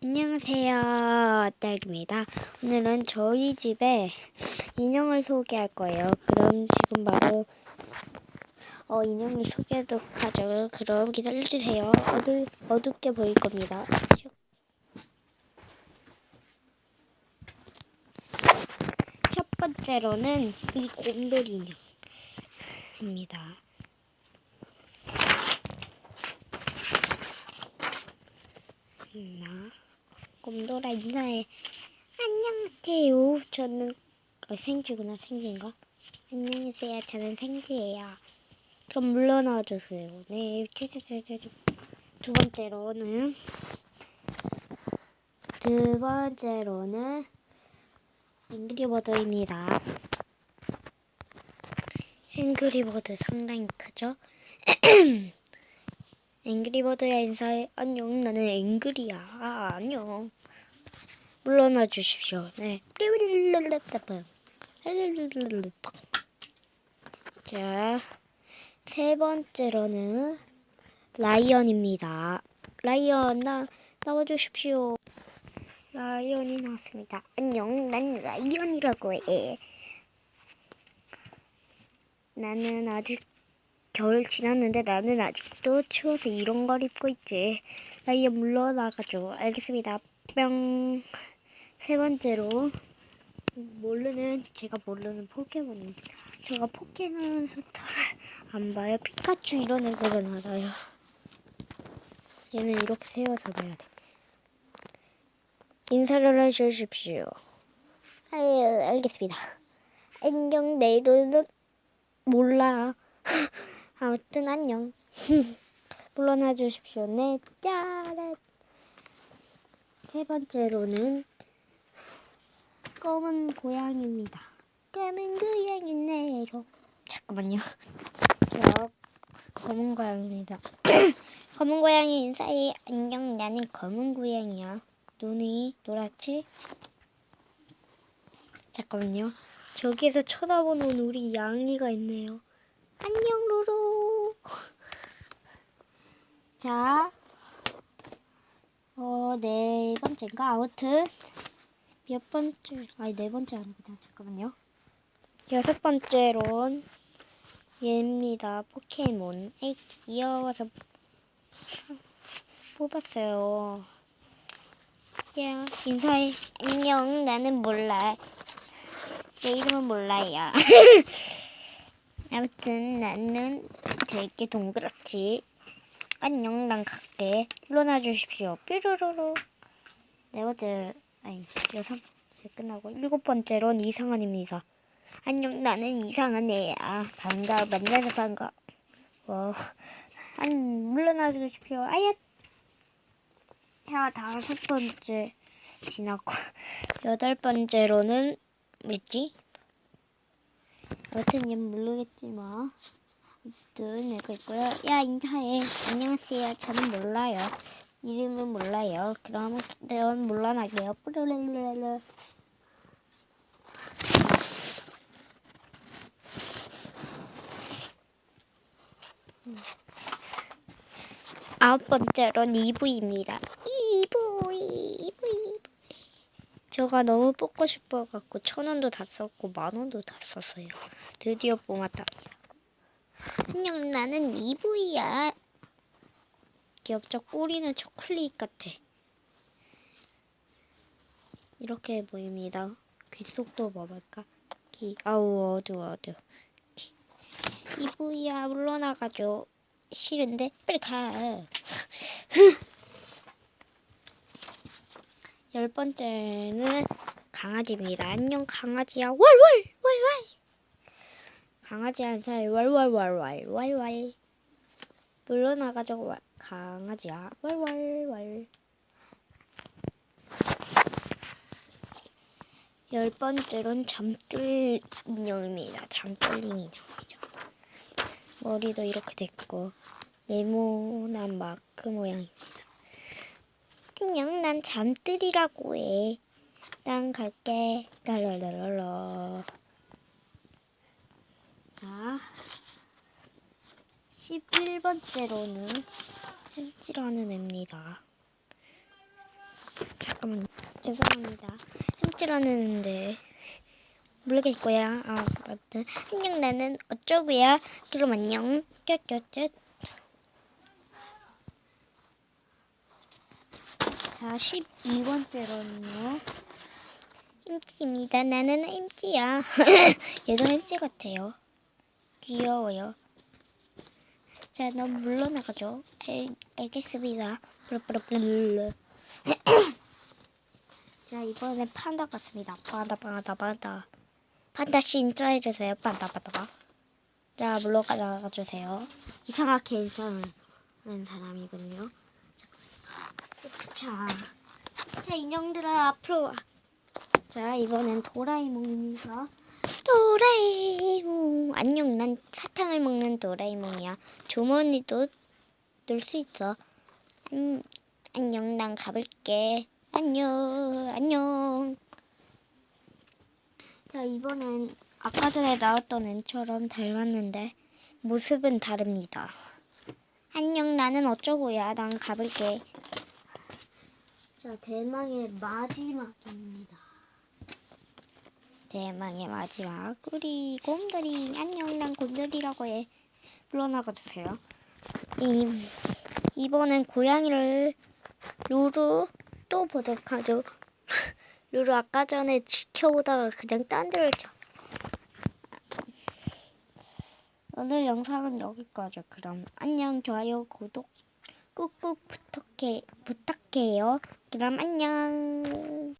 안녕하세요. 딸기입니다. 오늘은 저희 집에 인형을 소개할 거예요. 그럼 지금 바로 어, 인형을 소개하도록 하죠. 그럼 기다려주세요. 어두, 어둡게 보일 겁니다. 슉. 첫 번째로는 이 곰돌이 인형입니다. 나 곰돌아 인사해. 안녕하세요. 저는 어, 생쥐구나 생쥐인가? 안녕하세요. 저는 생쥐예요. 그럼 물러나 주세요. 네. 두 번째로는 두 번째로는 앵그리버드입니다. 앵그리버드 상당히 크죠? 앵그리버드야 인사해. 안녕. 나는 앵그리야. 아, 안녕. 물러나 주십시오. 네. 자, 세 번째로는 라이언입니다. 라이언 나 나와 주십시오. 라이언이 나왔습니다. 안녕. 난 라이언이라고 해. 나는 아직 겨울 지났는데 나는 아직도 추워서 이런 걸 입고 있지. 라이언 물러나가죠. 알겠습니다. 뿅. 세 번째로 모르는 제가 모르는 포켓몬입니다. 제가 포켓몬 스타를 안 봐요. 피카츄 이런 애들은 알아요. 얘는 이렇게 세워서 봐야 돼. 인사를 해주십시오. 아유, 알겠습니다. 안녕, 내일은 몰라. 아무튼 안녕. 물러나 주십시오. 네, 짜란. 세 번째로는 검은 고양이입니다. 검은 고양이 내로. 잠깐만요. 자, 검은 고양이입니다. 검은 고양이 인사해. 안녕, 나는 검은 고양이야. 눈이 노랗지? 잠깐만요. 저기에서 쳐다보는 우리 양이가 있네요. 안녕, 루루. 자, 어, 네 번째인가? 아무튼, 몇 번째, 아니, 네 번째 아니구나. 잠깐만요. 여섯 번째론, 얘입니다. 포켓몬. 에이, 귀여워서 뽑았어요. 야, 인사해. 안녕, 나는 몰라. 내 이름은 몰라요. 아무튼 나는 되게 동그랗지. 안녕, 난 갈게. 물러나 주십시오. 뾰로로로. 네 번째, 아니, 여섯 번째 끝나고 일곱 번째로는 이상한입니다. 안녕, 나는 이상한 애야. 반가워, 만나서 반가워. 한, 물러나 주십시오. 아야. 야, 다섯 번째 지나고 여덟 번째로는 뭐지? 여튼 얘는 모르겠지만 아무튼 내가 있고요. 야 인사해. 안녕하세요. 저는 몰라요. 이름은 몰라요. 그럼 저는 몰라나게요. 뿌르르르르. 아홉 번째로는 이브입니다. 이브, 이브, 이브. 제가 너무 뽑고 싶어갖고 천 원도 다 썼고 만 원도 다 썼어요. 드디어 뽑았답니다. 안녕, 나는 이브야. 귀엽죠? 꼬리는 초콜릿 같아. 이렇게 보입니다. 귓속도 봐볼까? 귀, 아우 어두워 어두워. 귀. 이브야 물러나가죠. 싫은데 빨리 가. 열 번째는 강아지입니다. 안녕 강아지야. 월월 월월. 강아지 한 사이 월월월월 월월. 물러나가죠 월. 강아지야. 월월월. 열 번째로는 잠들 인형입니다. 잠들림 인형이죠. 머리도 이렇게 됐고 네모난 마크 모양입니다. 안녕, 난 잠들이라고 해. 난 갈게. 랄랄랄랄라. 자, 11번째로는 펜지라는 애입니다. 잠깐만요. 죄송합니다. 햄찌라는데 모르겠고요. 아, 맞다. 안녕 나는 어쩌고야. 그럼 안녕. 쩌쩌쩌. 자, 12번째로는요. 햄찌입니다. 나는 햄찌야. 얘도 햄찌 같아요. 귀여워요. 자, 넌 물러나가죠. 알, 알겠습니다. 블루블루블루. 자, 이번엔 판다 같습니다. 판다, 판다, 판다. 판다 신짜 해주세요. 판다, 판다. 자, 물러나가 주세요. 이상하게 인상을 하는 사람이거든요. 자, 자, 인형들아, 앞으로 와. 자, 이번엔 도라에몽입니다. 도라에몽. 안녕, 난 사탕을 먹는 도라에몽이야. 주머니도 넣을 수 있어. 안, 안녕, 난 가볼게. 안녕, 안녕. 자, 이번엔 아까 전에 나왔던 앤처럼 닮았는데 모습은 다릅니다. 안녕, 나는 어쩌고야. 난 가볼게. 자, 대망의 마지막입니다. 대망의 마지막. 우리 곰돌이. 안녕, 난 곰돌이라고 해. 물러나가 주세요. 이, 이번엔 고양이를 루루 또 보도록 하죠. 루루 아까 전에 지켜보다가 그냥 딴 데를 쳐. 오늘 영상은 여기까지. 그럼 안녕, 좋아요, 구독 꾹꾹 부탁해, 부탁해요. 그럼 안녕.